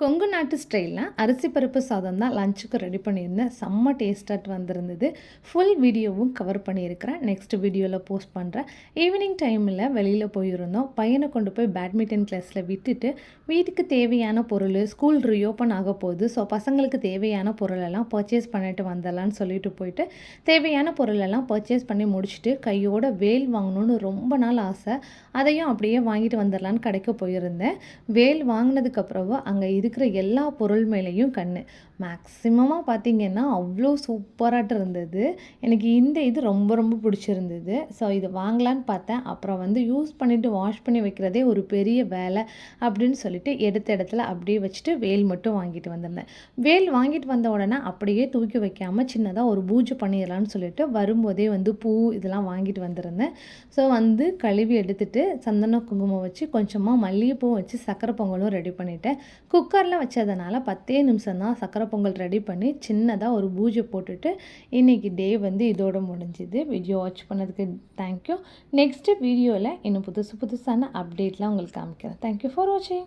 கொங்கு நாட்டு ஸ்டைலில் அரிசி பருப்பு சாதம் தான் லஞ்சுக்கு ரெடி பண்ணியிருந்தேன். செம்ம டேஸ்டாக வந்திருந்தது. ஃபுல் வீடியோவும் கவர் பண்ணியிருக்கிறேன். நெக்ஸ்ட் வீடியோவில் போஸ்ட் பண்ணுறேன் ஈவினிங் டைமில் வெளியில் போயிருந்தோம். பையனை கொண்டு போய் பேட்மிண்டன் கிளாஸில் விட்டுட்டு வீட்டுக்கு தேவையான பொருள் ஸ்கூல் ரீஓப்பன் ஆக போகுது. ஸோ பசங்களுக்கு தேவையான பொருளெல்லாம் பர்ச்சேஸ் பண்ணிட்டு வந்துடலான்னு சொல்லிட்டு போயிட்டு தேவையான பொருளெல்லாம் பர்ச்சேஸ் பண்ணி முடிச்சுட்டு கையோட வேல் வாங்கணும்னு ரொம்ப நாள் ஆசை. அதையும் அப்படியே வாங்கிட்டு வந்துடலான்னு கடைக்கு போயிருந்தேன். வேல் வாங்கினதுக்கப்புறம் அங்கே இருக்கிற எல்லா பொருள் மேலேயும் கண் மேக்ஸிமமாக பார்த்திங்கன்னா அவ்வளோ சூப்பராட்டு இருந்தது. எனக்கு இந்த இது ரொம்ப ரொம்ப பிடிச்சிருந்தது. ஸோ இது வாங்கலான்னு பார்த்தேன் அப்புறம் வந்து யூஸ் பண்ணிவிட்டு வாஷ் பண்ணி வைக்கிறதே ஒரு பெரிய வேலை அப்படின்னு சொல்லிட்டு எடுத்த இடத்துல அப்படியே வச்சுட்டு வேல் மட்டும் வாங்கிட்டு வந்திருந்தேன். வேல் வாங்கிட்டு வந்த உடனே அப்படியே தூக்கி வைக்காமல் சின்னதாக ஒரு பூஜை பண்ணிடலான்னு சொல்லிட்டு வரும்போதே வந்து பூ இதெல்லாம் வாங்கிட்டு வந்திருந்தேன். ஸோ வந்து கழுவி எடுத்துட்டு சந்தன குங்குமம் வச்சு கொஞ்சமாக மல்லிகைப்பூ வச்சு சக்கரை பொங்கலும் ரெடி பண்ணிட்டேன். குக்கரில் வச்சதுனால பத்தே நிமிஷம் தான் சக்கரை பொங்கல் ரெடி பண்ணி சின்னதாக ஒரு பூஜை போட்டுட்டு இன்றைக்கி டே வந்து இதோட முடிஞ்சுது. வீடியோ வாட்ச் பண்ணதுக்கு தேங்க்யூ நெக்ஸ்ட்டு வீடியோவில் இன்னும் புதுசு புதுசான அப்டேட்லாம் உங்களுக்கு காமிக்கிறேன். தேங்க்யூ ஃபார் வாட்சிங்